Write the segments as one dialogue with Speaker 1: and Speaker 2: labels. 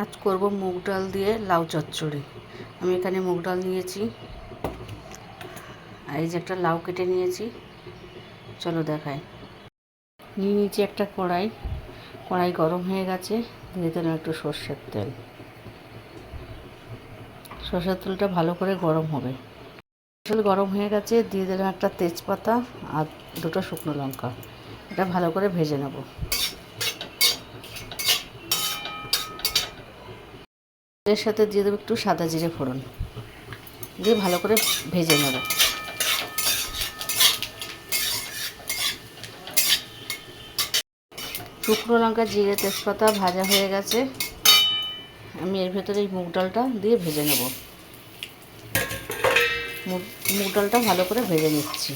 Speaker 1: আজ করব মুগ ডাল দিয়ে লাউ চচ্চড়ি। আমি এখানে মুগ ডাল নিয়েছি। আর এই যে একটা লাউ কেটে নিয়েছি। চলো দেখাই। নিয়ে নিয়েছি একটা কড়াই। কড়াই গরম হয়ে গেছে। দিয়ে দিলাম একটু সর্ষের তেল। সর্ষের তেলটা ভালো করে গরম হবে। তেল গরম হয়ে গেছে। দিয়ে দিলাম একটা তেজপাতা আর দুটো শুকনো লঙ্কা। এটা ভালো করে ভেজে নেব। এর সাথে দিয়ে দেবো একটু সাদা জিরে ফোড়ন। দিয়ে ভালো করে ভেজে নেব। শুকনো লঙ্কা, জিরে, তেজপাতা ভাজা হয়ে গেছে। আমি এর ভেতরে এই মুগ ডালটা দিয়ে ভেজে নেব। মুগ ডালটা ভালো করে ভেজে নিচ্ছি।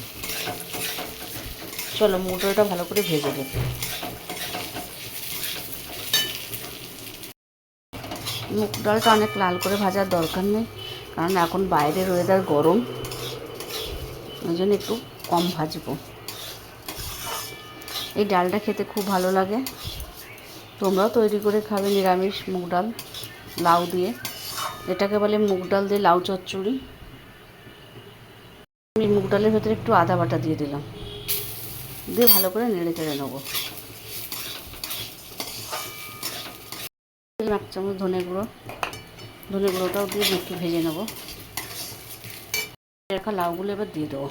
Speaker 1: চলো মুগ ডালটা ভালো করে ভেজে নেব মুগ ডালটা অনেক লাল করে ভাজার দরকার নেই, কারণ এখন বাইরের ওয়েদার গরম, ওই জন্য একটু কম ভাজবো। এই ডালটা খেতে খুব ভালো লাগে। তোমরাও তৈরি করে খাবে নিরামিষ মুগ ডাল, লাউ দিয়ে। এটাকে বলে মুগ ডাল দিয়ে লাউ চচ্চড়ি। আমি মুগ ডালের ভেতরে একটু আদা বাটা দিয়ে দিলাম। দিয়ে ভালো করে নেড়ে চেড়ে নেব। এক চামচ ধনে গুঁড়ো। ধনে গুঁড়োটাও দিয়ে একটু ভেজে নেব। রাখা লাউগুলো এবার দিয়ে দেবো।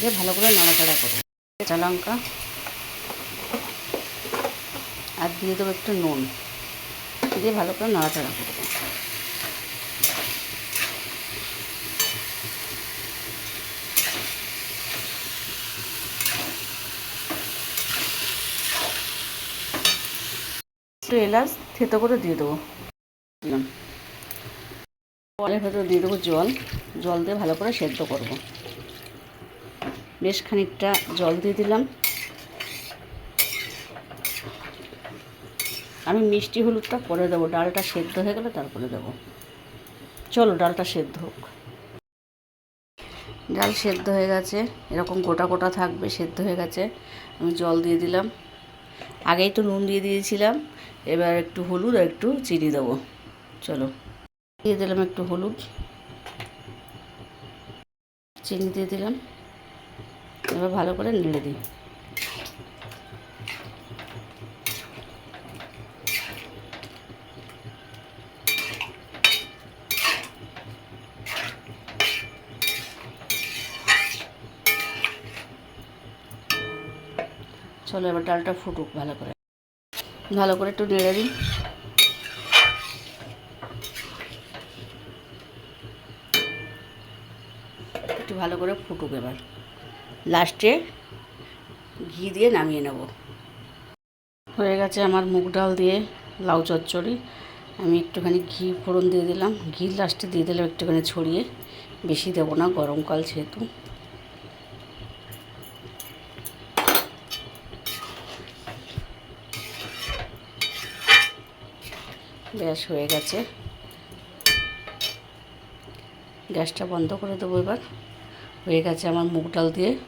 Speaker 1: দিয়ে ভালো করে নাড়াচাড়া করব। কাঁচা লঙ্কা। আর দিয়ে দেবো একটু নুন। দিয়ে ভালো করে নাড়াচাড়া করব। একটু এলাচ, থেতো করে দিয়ে দেবো। কলের ভেতর দিয়ে দেবো জল। জল দিয়ে ভালো করে সেদ্ধ করব। বেশ খানিকটা জল দিয়ে দিলাম। আমি মিষ্টি হলুদটা পরে দেবো। ডালটা সেদ্ধ হয়ে গেলে তারপরে দেবো। চলো, ডালটা সেদ্ধ হোক। ডাল সেদ্ধ হয়ে গেছে। এরকম গোটা গোটা থাকবে, সেদ্ধ হয়ে গেছে। আমি জল দিয়ে দিলাম। আগেই তো নুন দিয়ে দিয়েছিলাম, এবার একটু হলুদ আর একটু চিনি দেবো। চলো, দিয়ে দিলাম একটু হলুদ। চিনি দিয়ে দিলাম। এবার ভালো করে নেড়ে দিই। চলো এবার ডালটা ফুটুক ভালো করে। ভালো করে একটু নেড়ে দিন একটু ভালো করে ফুটুক এবার। লাস্টে ঘি দিয়ে নামিয়ে নেব। হয়ে গেছে আমার মুগ ডাল দিয়ে লাউ চচ্চড়ি। আমি একটুখানি ঘি ফোড়ন দিয়ে দিলাম। ঘি লাস্টে দিয়ে দিলাম একটুখানি ছড়িয়ে। বেশি দেবো না গরমকাল যেহেতু। গ্যাস হয়ে গেছে। গ্যাসটা বন্ধ করে দেবো এবার। হয়ে গেছে আমার মুগ ডাল দিয়ে।